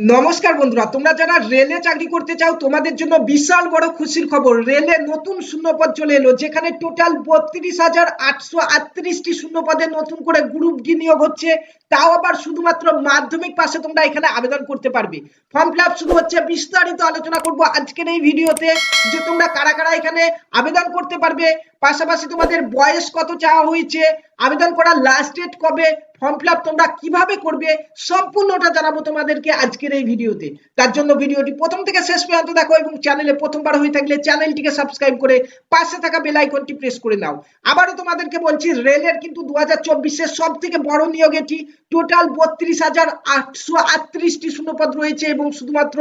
নমস্কার বন্ধুরা, তোমরা যারা রেলে চাকরি করতে চাও, তোমাদের জন্য বিশাল বড় খুশির খবর। রেলে নতুন শূন্যপদ চলে এলো, যেখানে টোটাল বত্রিশ হাজার আটশো আটত্রিশটি শূন্যপদে নতুন করে গ্রুপ ডি নিয়োগ হচ্ছে। তাও আবার শুধুমাত্র মাধ্যমিক পাশে তোমরা এখানে আবেদন করতে পারবে। ফর্ম ফিল আপ শুরু হচ্ছে, বিস্তারিত আলোচনা করব আজকের এই ভিডিওতে, যে তোমরা কারা কারা এখানে আবেদন করতে পারবে। পাশাপাশি তোমাদের বয়স কত চাওয়া হয়েছে? আবেদন করার লাস্ট ডেট কবে? ফর্ম ফিল তোমরা কীভাবে করবে? সম্পূর্ণটা জানাব তোমাদেরকে আজকের এই ভিডিওতে। তার জন্য ভিডিওটি প্রথম থেকে শেষ পর্যন্ত দেখো এবং চ্যানেলে প্রথমবার হয়ে থাকলে চ্যানেলটিকে সাবস্ক্রাইব করে পাশে থাকা বেল আইকনটি প্রেস করে নাও। আবারও তোমাদেরকে বলছি, রেলের কিন্তু দু হাজার চব্বিশের সব থেকে বড় নিয়োগ এটি। টোটাল বত্রিশ হাজার আটশো আটত্রিশটি শূন্যপদ রয়েছে এবং শুধুমাত্র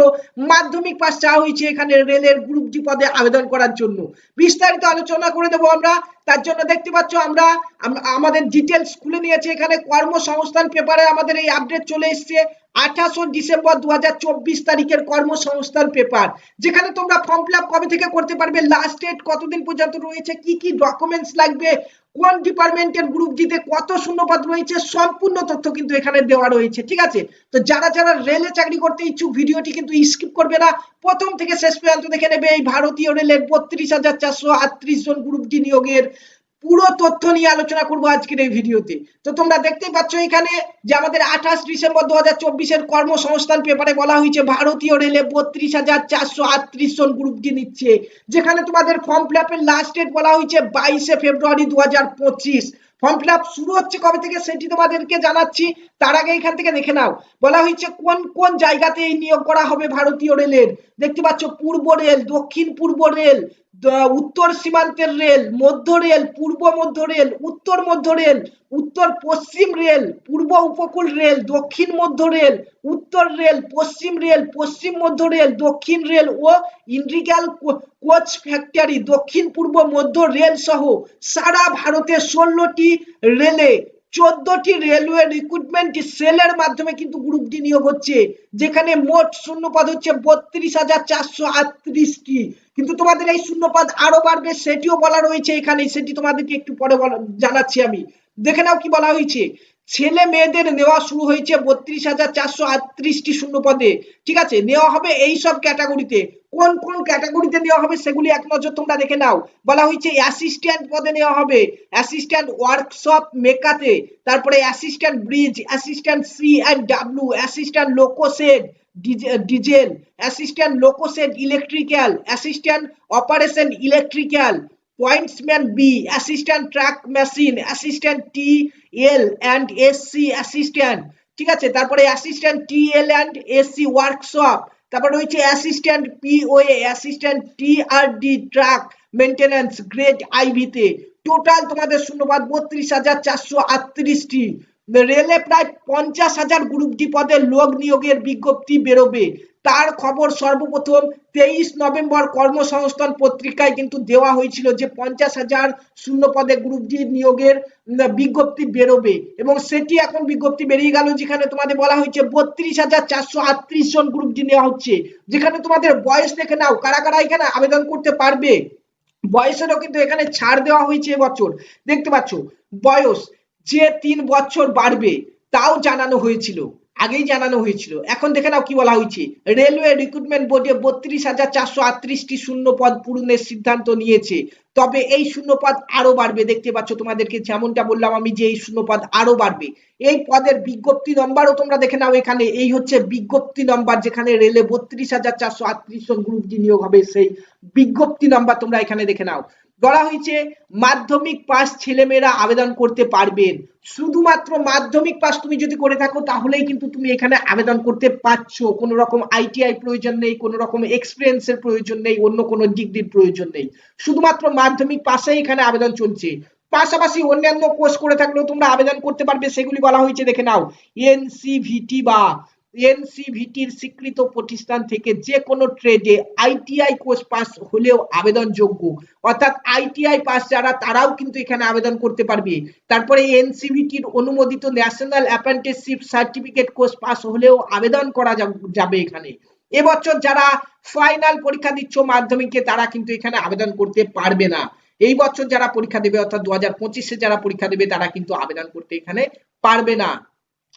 মাধ্যমিক পাস চাওয়া হয়েছে এখানে রেলের গ্রুপ ডি পদে আবেদন করার জন্য। বিস্তারিত আলোচনা করে দেবো আমরা তার জন্য দেখতে পাচ্ছ আমরা আমাদের ডিটেলস খুলে নিয়েছি এখানে। কর্মসংস্থান পেপারে আমাদের এই আপডেট চলে এসেছে আঠাশো ডিসেম্বর দু তারিখের কর্মসংস্থান পেপার যেখানে তোমরা ফর্ম ফিল কবে থেকে করতে পারবে লাস্ট ডেট কতদিন পর্যন্ত রয়েছে, কি কি ডকুমেন্টস লাগবে, কোন ডিপার্টমেন্টের গ্রুপ ডিতে কত শূন্যপদ রয়েছে, সম্পূর্ণ তথ্য কিন্তু এখানে দেওয়া রয়েছে, ঠিক আছে? তো যারা যারা রেলে চাকরি করতে ইচ্ছুক, ভিডিওটি কিন্তু স্কিপ করবে না। প্রথম থেকে শেষ পর্যন্ত দেখে নেবে, এই ভারতীয় রেলের বত্রিশ হাজার চারশো আটত্রিশ জন গ্রুপ ডি নিয়োগের পুরো তথ্য নিয়ে আলোচনা করব আজকের এই ভিডিওতে। তো তোমরা দেখতেই পাচ্ছ এখানে যে আমাদের আঠাশ ডিসেম্বর দু হাজার চব্বিশের কর্মসংস্থান পেপারে বলা হয়েছে, ভারতীয় রেলে বত্রিশ হাজার চারশো আটত্রিশ জন গ্রুপ ডি নিচ্ছে। যেখানে তোমাদের ফর্ম ফিল আপের লাস্ট ডেট বলা হয়েছে বাইশে ফেব্রুয়ারি দু হাজার পঁচিশ। ফর্ম ফিল আপ শুরু হচ্ছে কবে থেকে সেটি তোমাদেরকে জানাচ্ছি, তার আগে এখান থেকে দেখে নাও। বলা হয়েছে কোন কোন জায়গাতে এই নিয়োগ করা হবে ভারতীয় রেলের? দেখতে পাচ্ছ পূর্ব রেল, দক্ষিণ পূর্ব রেল উত্তর সীমান্তের রেল, মধ্য রেল, পূর্ব মধ্য রেল, উত্তর মধ্য রেল, উত্তর পশ্চিম রেল, পূর্ব উপকূল রেল, দক্ষিণ মধ্য রেল, উত্তর রেল, পশ্চিম রেল, পশ্চিম মধ্য রেল, দক্ষিণ রেল ও ইন্দ্রিক্যাল কোচ ফ্যাক্টরি দক্ষিণ পূর্ব মধ্য রেল সহ সারা ভারতে ষোলোটি রেলে চোদ্দটি রেলওয়ে রিক্রুটমেন্ট সেলের মাধ্যমে কিন্তু গ্রুপটি নিয়োগ হচ্ছে, যেখানে মোট শূন্যপদ হচ্ছে বত্রিশ হাজার চারশো আটত্রিশটি। কিন্তু তোমাদের এই শূন্যপদ আরও বাড়বে, সেটিও বলা রয়েছে এখানে, সেটি তোমাদেরকে একটু পরে জানাচ্ছি আমি। দেখে নাও কি বলা হয়েছে। ছেলে মেয়েদের নেওয়া শুরু হয়েছে বত্রিশ হাজার চারশো আটত্রিশটি শূন্য পদে ঠিক আছে? নেওয়া হবে এই সব ক্যাটাগরিতে। কোন কোন ক্যাটাগরিতে নেওয়া হবে সেগুলি এক নজর তোমরা দেখে নাও। বলা হয়েছে অ্যাসিস্ট্যান্ট পদে নেওয়া হবে। অ্যাসিস্ট্যান্ট ওয়ার্কশপ মেকাতে, তারপরে assistant bridge, assistant C and W, assistant loco shed diesel, assistant loco shed electrical, assistant operation electrical. Pointsman B assistant track machine assistant T L and SC assistant ঠিক আছে? তারপরে assistant T L and SC workshop তারপর রয়েছে assistant POA assistant TRD track maintenance grade আইভিতে total তোমাদের শূন্যবাদ বত্রিশ হাজার চারশো আটত্রিশটি। রেলে প্রায় পঞ্চাশ হাজার গ্রুপ ডি পদে লোক নিয়োগের বিজ্ঞপ্তি বেরোবে। তার খবর সর্বপ্রথম তেইশ নভেম্বর কর্মসংস্থান পত্রিকায় কিন্তু দেওয়া হয়েছিল যে পঞ্চাশ হাজার শূন্য পদে গ্রুপ ডি নিয়োগের বিজ্ঞপ্তি বেরোবে। এবং সেটি এখন বিজ্ঞপ্তি বেরিয়ে গেল যেখানে তোমাদের বলা হয়েছে বত্রিশ হাজার চারশো আটত্রিশ জন গ্রুপ ডি নেওয়া হচ্ছে। যেখানে তোমাদের বয়স দেখে নাও, কারা কারা এখানে আবেদন করতে পারবে? বয়সেরও কিন্তু এখানে ছাড় দেওয়া হয়েছে এবছর। দেখতে পাচ্ছ, বয়স যে তিন বছর বাড়বে, তাও জানানো হয়েছিল। আগেই জানানো হয়েছিল। এখন দেখে নাও কি বলা হয়েছে। রেলওয়ে রিক্রুটমেন্ট বোর্ডে বত্রিশ হাজার চারশো আটত্রিশটি শূন্য পদ পূরণের সিদ্ধান্ত নিয়েছে। তবে এই শূন্য পদ আরও বাড়বে। দেখতে পাচ্ছ তোমাদেরকে যেমনটা বললাম আমি যে এই শূন্য পদ আরও বাড়বে। এই পদের বিজ্ঞপ্তি নম্বরও তোমরা দেখে নাও এখানে। এই হচ্ছে বিজ্ঞপ্তি নম্বর যেখানে রেলে বত্রিশ হাজার চারশো আটত্রিশ জন গ্রুপ ডি নিয়োগ হবে। সেই বিজ্ঞপ্তি নম্বর তোমরা এখানে দেখে নাও। বলা হয়েছে, মাধ্যমিক পাস ছেলেমেয়েরা আবেদন করতে পারবেন। শুধুমাত্র মাধ্যমিক পাস তুমি যদি করে থাকো, তাহলেই কিন্তু তুমি এখানে আবেদন করতে পারছ। কোনো রকম আইটিআই প্রয়োজন নেই, কোনো রকম এক্সপিরিয়েন্সের প্রয়োজন নেই, অন্য কোনো ডিগ্রির প্রয়োজন নেই। শুধুমাত্র মাধ্যমিক পাশে এখানে আবেদন চলছে। পাশাপাশি অন্যান্য কোর্স করে থাকলেও তোমরা আবেদন করতে পারবে, সেগুলি বলা হয়েছে, দেখে নাও। এনসিভিটি বা এনসিভিটির স্বীকৃত প্রতিষ্ঠান থেকে যে কোনো ট্রেডে আইটিআই কোর্স পাস হলেও আবেদনযোগ্য। অর্থাৎ আইটিআই পাস যারা, তারাও কিন্তু এখানে আবেদন করতে পারবে। তারপরে এনসিভিটির অনুমোদিত national apprenticeship certificate course pass হলেও আবেদন করা যাবে এখানে। এবছর যারা ফাইনাল পরীক্ষা দিচ্ছ মাধ্যমিকে, তারা কিন্তু এখানে আবেদন করতে পারবে না। এই বছর যারা পরীক্ষা দেবে, অর্থাৎ দু হাজার যারা পরীক্ষা দেবে, তারা কিন্তু আবেদন করতে এখানে পারবে না।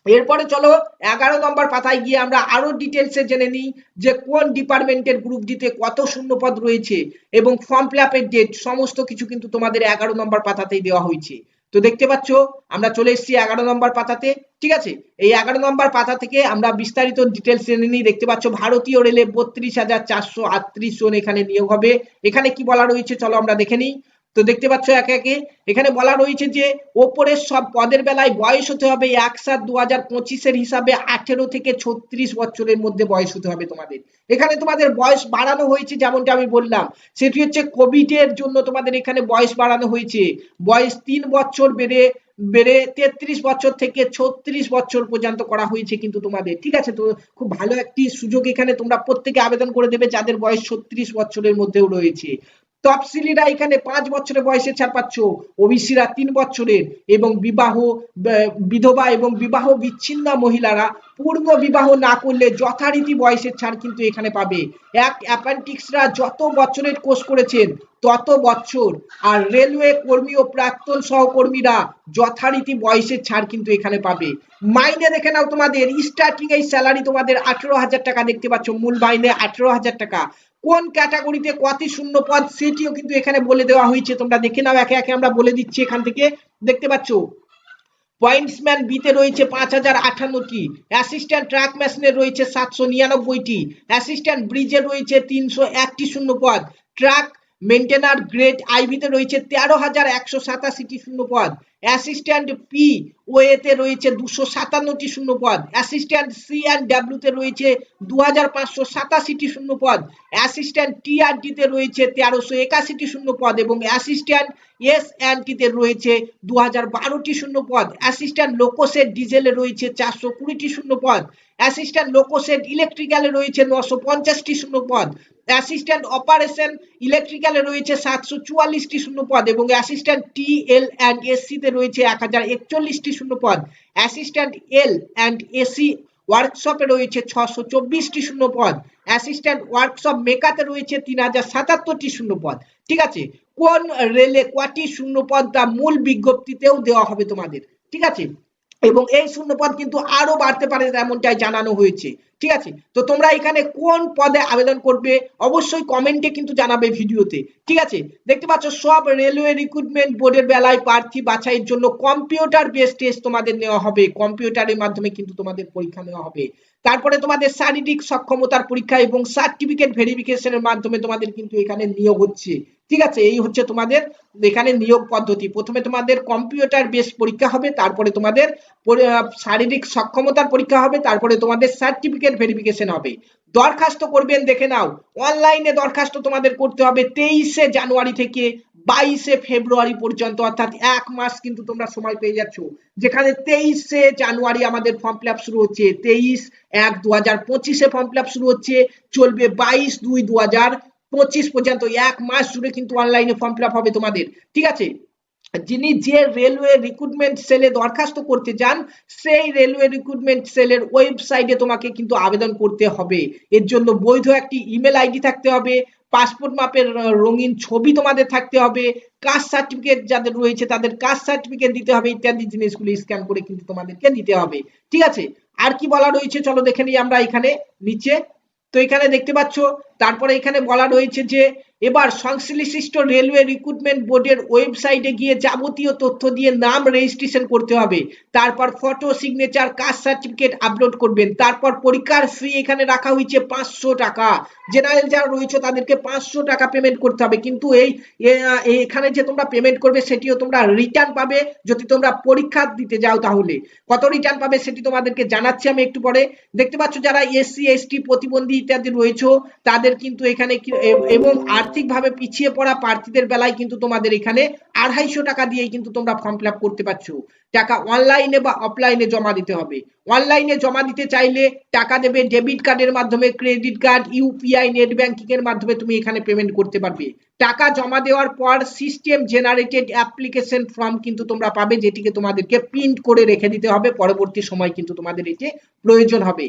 এরপরে চলো এগারো নম্বর পাতায় গিয়ে আমরা আরও ডিটেলসে জেনে নিই যে কোন ডিপার্টমেন্টের গ্রুপ ডিতে কত শূন্যপদ রয়েছে এবং ফর্ম ফিল আপের ডেট সমস্ত কিছু কিন্তু তোমাদের এগারো নম্বর পাতাতেই দেওয়া হয়েছে। তো দেখতে পাচ্ছ, আমরা চলে এসেছি এগারো নম্বর পাতাতে, ঠিক আছে? এই এগারো নম্বর পাতা থেকে আমরা বিস্তারিত ডিটেলস জেনে নিই। দেখতে পাচ্ছ, ভারতীয় রেলে বত্রিশ হাজার চারশো আটত্রিশ জন এখানে নিয়োগ হবে। এখানে কি বলা রয়েছে, চলো আমরা দেখে নিই। তো দেখতে পাচ্ছ একে একে। এখানে বলা রয়েছে যে, ওপরের সব পদের বেলায় বয়স হতে হবে এক সাত দু হাজার পঁচিশের হিসাবে আঠেরো থেকে ছত্রিশ বছরের মধ্যে বয়স হতে হবে তোমাদের। এখানে তোমাদের বয়স বাড়ানো হয়েছে যেমনটা আমি বললাম। সেটি হচ্ছে কোভিড এর জন্য তোমাদের এখানে বয়স বাড়ানো হয়েছে। বয়স তিন বছর বেড়ে বেড়ে তেত্রিশ বছর থেকে ছত্রিশ বছর পর্যন্ত করা হয়েছে কিন্তু তোমাদের। ঠিক আছে, তো খুব ভালো একটি সুযোগ এখানে তোমরা প্রত্যেকে আবেদন করে দেবে যাদের বয়স ছত্রিশ বছরের মধ্যেও রয়েছে। তফসিলিরা এখানে পাঁচ বছরের বয়সে ছাড় পাচ্ছ ওবিসিরা তিন বছরের এবং বিবাহ বিধবা এবং বিবাহ বিচ্ছিন্ন মহিলারা পূর্ণ বিবাহ না করলে যথারীতি বয়সের ছাড় কিন্তু এখানে পাবে। এক অ্যাপেন্টিক্সরা যত বছরের কোর্স করেছেন, তত বছর। আর রেলওয়ে কর্মী ও প্রাক্তন সহকর্মীরা যথারীতি বয়সের ছাড় কিন্তু এখানে পাবে। মাইনে দেখে নাও তোমাদের। স্টার্টিং এই স্যালারি তোমাদের আঠেরো হাজার টাকা। দেখতে পাচ্ছ, মূল মাইনে আঠেরো হাজার টাকা। কোন ক্যাটাগরিতে কত শূন্য পদ সেটিও কিন্তু এখানে বলে দেওয়া হয়েছে। তোমরা দেখে নাও, একে একে আমরা বলে দিচ্ছি এখান থেকে। দেখতে পাচ্ছ? পয়েন্টসম্যান বিতে রয়েছে পাঁচ হাজার আঠান্নটি অ্যাসিস্ট্যান্ট ট্র্যাক মেশিনে রয়েছে সাতশো নিরানব্বইটি। অ্যাসিস্ট্যান্ট ব্রিজে রয়েছে তিনশো একটি শূন্য পদ। ট্রাক মেনটেনার গ্রেড আইভিতে রয়েছে তেরো হাজার একশো সাতাশিটি শূন্য পদ। অ্যাসিস্ট্যান্ট পি ও এতে রয়েছে দুশো সাতান্নটি শূন্য পদ অ্যাসিস্ট্যান্ট সি অ্যান্ড ডাব্লিউতে রয়েছে দু হাজার পাঁচশো সাতাশিটি শূন্য পদ অ্যাসিস্ট্যান্ট টিআরডিতে রয়েছে তেরোশো একাশিটি শূন্য পদ এবং অ্যাসিস্ট্যান্ট এস অ্যান্ড টিতে রয়েছে দু হাজার বারোটি শূন্য পদ অ্যাসিস্ট্যান্ট লোকোসেট ডিজেলে রয়েছে চারশো কুড়িটি শূন্য পদ অ্যাসিস্ট্যান্ট লোকোসেট ইলেকট্রিক্যালে রয়েছে নশো পঞ্চাশটি শূন্য পদ অ্যাসিস্ট্যান্ট অপারেশন ইলেকট্রিক্যালে রয়েছে সাতশো চুয়াল্লিশটি শূন্য পদ এবং অ্যাসিস্ট্যান্ট টি এল অ্যান্ড এসিতে রয়েছে এক হাজার একচল্লিশটি শূন্য পদ অ্যাসিস্ট্যান্ট এল অ্যান্ড এসি ওয়ার্কশপে রয়েছে ছশো চব্বিশটি শূন্য পদ অ্যাসিস্ট্যান্ট ওয়ার্কশপ মেকাতে রয়েছে তিন হাজার সাতাত্তরটি শূন্য পদ ঠিক আছে? কোন রেলে কটি শূন্য পদ তা মূল বিজ্ঞপ্তিতেও দেওয়া হবে তোমাদের। ঠিক আছে? এবং এই শূন্যপদ কিন্তু আরও বাড়তে পারে তেমনটাই জানানো হয়েছে। ঠিক আছে? তো তোমরা এখানে কোন পদে আবেদন করবে অবশ্যই কমেন্টে কিন্তু জানাবে ভিডিওতে। ঠিক আছে? দেখতে পাচ্ছ, সব রেলওয়ে রিক্রুটমেন্ট বোর্ডের বেলায় প্রার্থী বাছাইয়ের জন্য কম্পিউটার বেস টেস্ট তোমাদের নেওয়া হবে। কম্পিউটারের মাধ্যমে কিন্তু তোমাদের পরীক্ষা নেওয়া হবে। তারপরে তোমাদের শারীরিক সক্ষমতার পরীক্ষা এবং সার্টিফিকেট ভেরিফিকেশনের মাধ্যমে তোমাদের কিন্তু এখানে নিয়োগ হচ্ছে। ঠিক আছে, এই হচ্ছে তোমাদের এখানে নিয়োগ পদ্ধতি। প্রথমে তোমাদের কম্পিউটার বেস পরীক্ষা হবে, তারপরে তোমাদের শারীরিক সক্ষমতার পরীক্ষা হবে, তারপরে তোমাদের সার্টিফিকেট ভেরিফিকেশন হবে। দরখাস্ত করবেন, দেখে নাও। অনলাইনে দরখাস্ত তোমাদের করতে হবে তেইশে জানুয়ারি থেকে বাইশে ফেব্রুয়ারি পর্যন্ত, অর্থাৎ এক মাস কিন্তু তোমরা সময় পেয়ে যাচ্ছ। যেখানে তেইশে জানুয়ারি আমাদের ফর্ম ফিল শুরু হচ্ছে, তেইশ এক দু হাজার পঁচিশে ফর্ম ফিল শুরু হচ্ছে, চলবে বাইশ দুই দু হাজার পঁচিশ পর্যন্ত। এক মাস জুড়ে কিন্তু অনলাইনে ফর্ম ফিল হবে তোমাদের, ঠিক আছে? যিনি যে রেলওয়ে রিক্রুটমেন্ট সেলে দরখাস্ত করতে যান, সেই রেলওয়ে রিক্রুটমেন্ট সেলের ওয়েবসাইটে তোমাকে কিন্তু আবেদন করতে হবে। এর জন্য বৈধ একটি ইমেল আইডি থাকতে হবে পাসপোর্ট মাপের রঙিন ছবি তোমাদের থাকতে হবে, কাস্ট সার্টিফিকেট যাদের রয়েছে তাদের কাস্ট সার্টিফিকেট দিতে হবে, ইত্যাদি জিনিসগুলো স্ক্যান করে কিন্তু তোমাদেরকে দিতে হবে। ঠিক আছে? আর কি বলা রয়েছে? চলো দেখে নিই আমরা এখানে নিচে। তো এখানে দেখতে পাচ্ছ, তারপরে এখানে বলা রয়েছে যে এবার সংশ্লিষ্ট রেলওয়ে রিক্রুটমেন্ট বোর্ডের ওয়েবসাইটে গিয়ে যাবতীয় তথ্য দিয়ে নাম রেজিস্ট্রেশন করতে হবে। তারপর photo signature caste certificate upload করবেন। তারপর পরীক্ষার ফি এখানে রাখা হয়েছে পাঁচশো টাকা। জেনারেল যারা রয়েছে তাদেরকে পাঁচশো টাকা পেমেন্ট করতে হবে। কিন্তু এই এখানে যে তোমরা পেমেন্ট করবে সেটিও তোমরা রিটার্ন পাবে যদি তোমরা পরীক্ষা দিতে যাও তাহলে। কত রিটার্ন পাবে সেটি তোমাদেরকে জানাচ্ছি আমি একটু পরে। দেখতে পাচ্ছ যারা এসসি এসটি প্রতিবন্ধী ইত্যাদি রয়েছে, তাদের কিন্তু এখানে এবং আর্থিকভাবে পিছিয়ে পড়া প্রার্থীদের বেলায় কিন্তু তোমাদের এখানে আড়াইশো টাকা দিয়েই কিন্তু তোমরা ফর্ম ফিল করতে পারছ। টাকা অনলাইনে বা অফলাইনে জমা দিতে হবে। অনলাইনে জমা দিতে চাইলে টাকা দেবে ডেবিট কার্ডের মাধ্যমে credit card UPI net banking এর মাধ্যমে তুমি এখানে পেমেন্ট করতে পারবে। টাকা জমা দেওয়ার পর সিস্টেম জেনারেটেড অ্যাপ্লিকেশন ফর্ম কিন্তু তোমরা পাবে, যেটিকে তোমাদেরকে প্রিন্ট করে রেখে দিতে হবে। পরবর্তী সময় কিন্তু তোমাদের এটি প্রয়োজন হবে।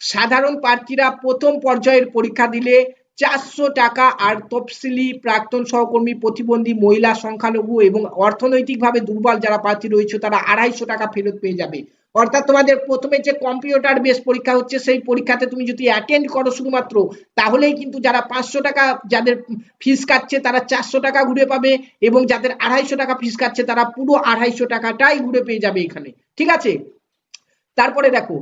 সাধারণ প্রার্থীরা প্রথম পর্যায়ের পরীক্ষা দিলে চারশো টাকা আর তফসিলি প্রাক্তন সহকর্মী, প্রতিবন্ধী, মহিলা, সংখ্যালঘু এবং অর্থনৈতিকভাবে দুর্বল যারা প্রার্থী রয়েছে, তারা আড়াইশো টাকা ফেরত পেয়ে যাবে। অর্থাৎ তোমাদের প্রথমে যে কম্পিউটার বেস পরীক্ষা হচ্ছে, সেই পরীক্ষাতে তুমি যদি অ্যাটেন্ড করো শুধুমাত্র, তাহলেই কিন্তু যারা পাঁচশো টাকা যাদের ফিস কাটছে, তারা চারশো টাকা ঘুরে পাবে এবং যাদের আড়াইশো টাকা ফিস কাটছে, তারা পুরো আড়াইশো টাকাটাই ঘুরে পেয়ে যাবে এখানে। ঠিক আছে? তারপরে দেখো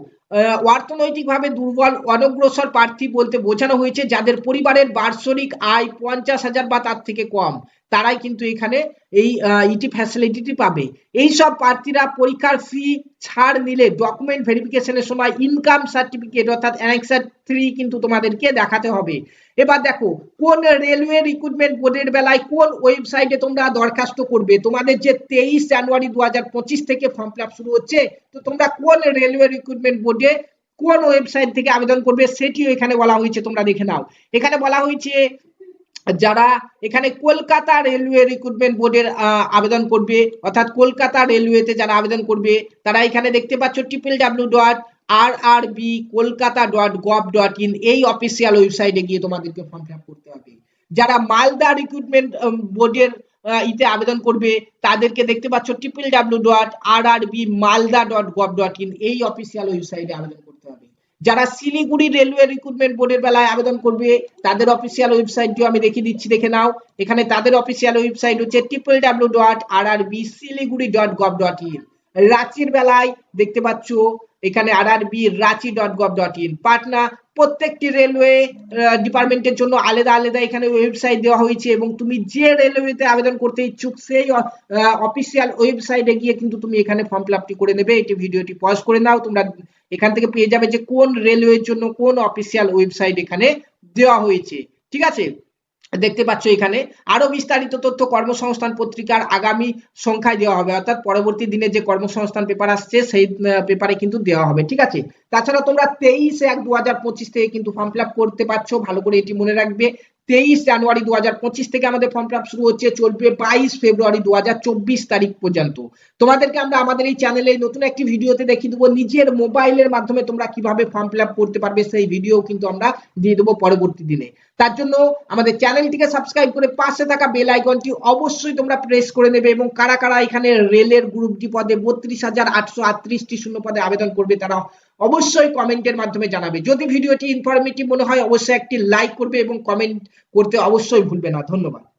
অর্থনৈতিকভাবে দুর্বল, অনগ্রসর প্রার্থী বলতে বোঝানো হয়েছে যাদের পরিবারের বার্ষিক আয় পঞ্চাশ হাজার বা তার থেকে কম। তারাই কিন্তু এখানে এই ইটি ফ্যাসিলিটিটি পাবে। এই সব প্রার্থীরা পরীক্ষার ফি ছাড় নিলে ডকুমেন্ট ভেরিফিকেশনের সময় ইনকাম সার্টিফিকেট অর্থাৎ অ্যানেক্সার থ্রি কিন্তু তোমাদেরকে দেখাতে হবে। এবার দেখো, কোন রেলওয়ে রিক্রুটমেন্ট বোর্ডের বেলায় কোন ওয়েবসাইটে তোমরা দরখাস্ত করবে? তোমাদের যে তেইশ জানুয়ারি দু হাজার পঁচিশ থেকে ফর্ম ফিল শুরু হচ্ছে, তো তোমরা কোন রেলওয়ে রিক্রুটমেন্ট বোর্ডে কোন ওয়েবসাইট থেকে আবেদন করবে সেটিও এখানে বলা হয়েছে, তোমরা দেখে নাও। এখানে বলা হয়েছে যারা এখানে কলকাতা রেলওয়ে রিক্রুটমেন্ট বোর্ডের আবেদন করবে, অর্থাৎ কলকাতা রেলওয়েতে যারা আবেদন করবে, তারা এখানে দেখতে পাচ্ছ triple W dot R R B Kolkata dot gov dot in এই অফিসিয়াল ওয়েবসাইটে গিয়ে তোমাদেরকে ফর্ম ফিল করতে হবে। যারা মালদা রিক্রুটমেন্ট বোর্ডের ইতে আবেদন করবে, তাদেরকে দেখতে পাচ্ছ triple W dot R R B Malda dot gov dot in এই অফিসিয়াল ওয়েবসাইটে আবেদন করতে হবে যারা শিলিগুড়ি রেলওয়ে রিক্রুটমেন্ট বোর্ডের বেলায় আবেদন করবে, তাদের অফিসিয়াল ওয়েবসাইটটিও আমি দেখিয়ে দিচ্ছি, দেখে নাও। এখানে তাদের অফিসিয়াল ওয়েবসাইট হচ্ছে triple W dot R R B Siliguri dot gov dot in রাঁচির বেলায় দেখতে পাচ্ছ, এখানে R R B Ranchi dot gov dot in Patna প্রত্যেকটি রেলওয়ে ডিপার্টমেন্টের জন্য আলাদা আলাদা এখানে ওয়েবসাইট দেওয়া হয়েছে এবং তুমি যে রেলওয়েতে আবেদন করতে ইচ্ছুক, সেই অফিসিয়াল ওয়েবসাইটে গিয়ে কিন্তু তুমি এখানে ফর্ম ফিল আপটি করে নেবে। এটি ভিডিওটি পজ করে নাও। তোমরা এখান থেকে পেয়ে যাবে যে কোন রেলওয়ের জন্য কোন অফিসিয়াল ওয়েবসাইট এখানে দেওয়া হয়েছে। ঠিক আছে? দেখতে পাচ্ছ এখানে। আরও বিস্তারিত তথ্য কর্মসংস্থান পত্রিকার আগামী সংখ্যায় দেওয়া হবে। অর্থাৎ পরবর্তী দিনে যে কর্মসংস্থান পেপার আসছে, সেই পেপারে কিন্তু দেওয়া হবে, ঠিক আছে? তাছাড়া তোমরা তেইশ এক দু হাজার পঁচিশ থেকে কিন্তু ফর্ম ফিল করতে পারছ। ভালো করে এটি মনে রাখবে। তেইশ জানুয়ারি দু হাজার পঁচিশ থেকে আমাদের ফর্ম ফিল শুরু হচ্ছে, চলবে বাইশ ফেব্রুয়ারি দু হাজার চব্বিশ তারিখ পর্যন্ত। তোমাদেরকে আমরা আমাদের এই চ্যানেলে নতুন একটি ভিডিওতে দেখিয়ে দেবো, নিজের মোবাইলের মাধ্যমে তোমরা কীভাবে ফর্ম ফিল করতে পারবে সেই ভিডিও কিন্তু আমরা দিয়ে দেবো পরবর্তী দিনে। তার জন্য আমাদের চ্যানেলটিকে সাবস্ক্রাইব করে পাশে থাকা বেল আইকনটি অবশ্যই তোমরা প্রেস করে নেবে এবং কারা কারা এখানে রেলের গ্রুপ ডি পদে বত্রিশ হাজার আটশো আটত্রিশটি শূন্য পদে আবেদন করবে তারা অবশ্যই কমেন্টের মাধ্যমে জানাবে। যদি ভিডিওটি ইনফরমেটিভ মনে হয়, অবশ্যই একটি লাইক করবে এবং কমেন্ট করতে অবশ্যই ভুলবে না। ধন্যবাদ।